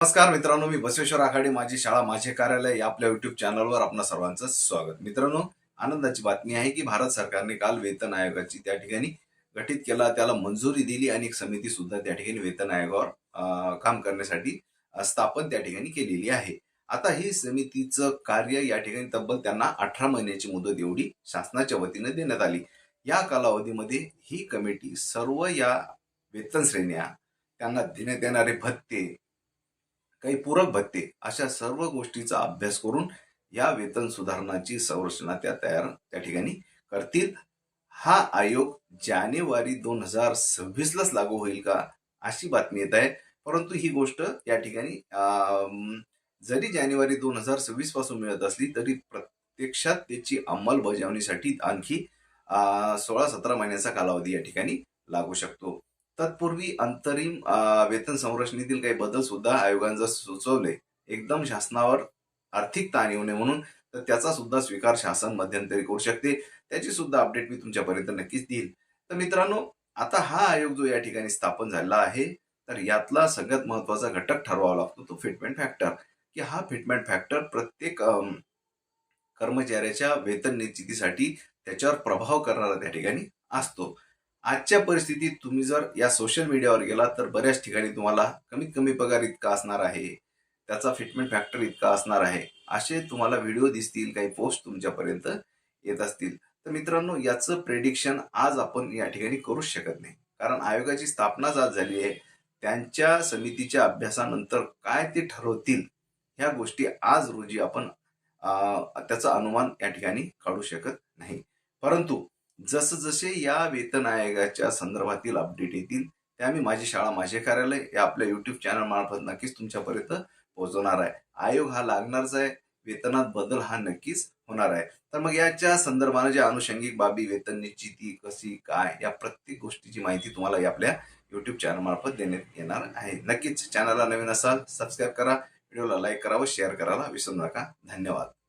नमस्कार मित्रांनो मी बसवेश्वर आघाडी माझी शाळा माझे कार्यालय या आपल्या युट्यूब चॅनलवर आपणा सर्वांचं स्वागत. मित्रांनो आनंदाची बातमी आहे की भारत सरकारने काल वेतन आयोगाची त्या ठिकाणी गठीत केला त्याला मंजुरी दिली आणि एक समिती सुद्धा त्या ठिकाणी वेतन आयोगावर काम करण्यासाठी स्थापन त्या ठिकाणी केलेली आहे. आता ही समितीचं कार्य या ठिकाणी तब्बल त्यांना अठरा महिन्याची मुदत एवढी शासनाच्या वतीने देण्यात आली. या कालावधीमध्ये ही कमिटी सर्व या वेतन श्रेण्या त्यांना देण्यात येणारे भत्ते काही पूरक भत्ते अशा सर्व गोष्टीचा अभ्यास करून या वेतन सुधारणाची संरचना त्या तयार त्या ठिकाणी करतील. हा आयोग जानेवारी दोन हजार सव्वीसलाच लागू होईल का अशी बातमी येत आहे. परंतु ही गोष्ट या ठिकाणी जरी जानेवारी दोन हजार सव्वीसपासून मिळत असली तरी प्रत्यक्षात त्याची अंमलबजावणीसाठी आणखी सोळा सतरा महिन्याचा कालावधी या ठिकाणी लागू शकतो. तत्पूर्वी अंतरिम वेतन संरचनेतील काही बदल सुद्धा आयोगाने जर सुचवले एकदम शासनावर आर्थिक ताण येऊ नये म्हणून तर त्याचा सुद्धा स्वीकार शासन मध्यंतरी करू शकते. त्याची सुद्धा अपडेट मी तुमच्यापर्यंत नक्कीच देईल. तर मित्रांनो आता हा आयोग जो या ठिकाणी स्थापन झाला आहे तर यातला सगळ्यात महत्त्वाचा घटक ठरवावा लागतो तो फिटमेंट फॅक्टर की हा फिटमेंट फॅक्टर प्रत्येक कर्मचाऱ्याच्या वेतन निश्चितीसाठी त्याच्यावर प्रभाव करणारा त्या ठिकाणी असतो. आजच्या परिस्थितीत तुम्ही जर या सोशल मीडियावर गेला तर बऱ्याच ठिकाणी तुम्हाला कमीत कमी पगार इतका असणार आहे. त्याचा फिटमेंट फॅक्टर इतका असणार आहे. असे तुम्हाला व्हिडिओ दिसतील काही पोस्ट तुमच्यापर्यंत येत असतील. तर मित्रांनो याचं प्रेडिक्शन आज आपण या ठिकाणी करूच शकत नाही. कारण आयोगाची स्थापनाच आज झाली आहे. त्यांच्या समितीच्या अभ्यासानंतर काय ते ठरवतील ह्या गोष्टी आज रोजी आपण त्याचा अनुमान या ठिकाणी काढू शकत नाही. परंतु जसं जसे या वेतन आयोगाच्या संदर्भातील अपडेट येतील त्या मी माझी शाळा माझे कार्यालय या आपल्या युट्यूब चॅनल मार्फत नक्कीच तुमच्यापर्यंत पोहोचवणार आहे. आयोग हा लागणारच आहे वेतनात बदल हा नक्कीच होणार आहे. तर मग याच्या संदर्भाने ज्या अनुषंगिक बाबी वेतन निश्चिती कशी काय या प्रत्येक गोष्टीची माहिती तुम्हाला आपल्या युट्यूब चॅनल मार्फत देण्यात येणार आहे. नक्कीच चॅनलला नवीन असाल सबस्क्राईब करा व्हिडिओला लाईक करा व शेअर करायला विसरू नका. धन्यवाद.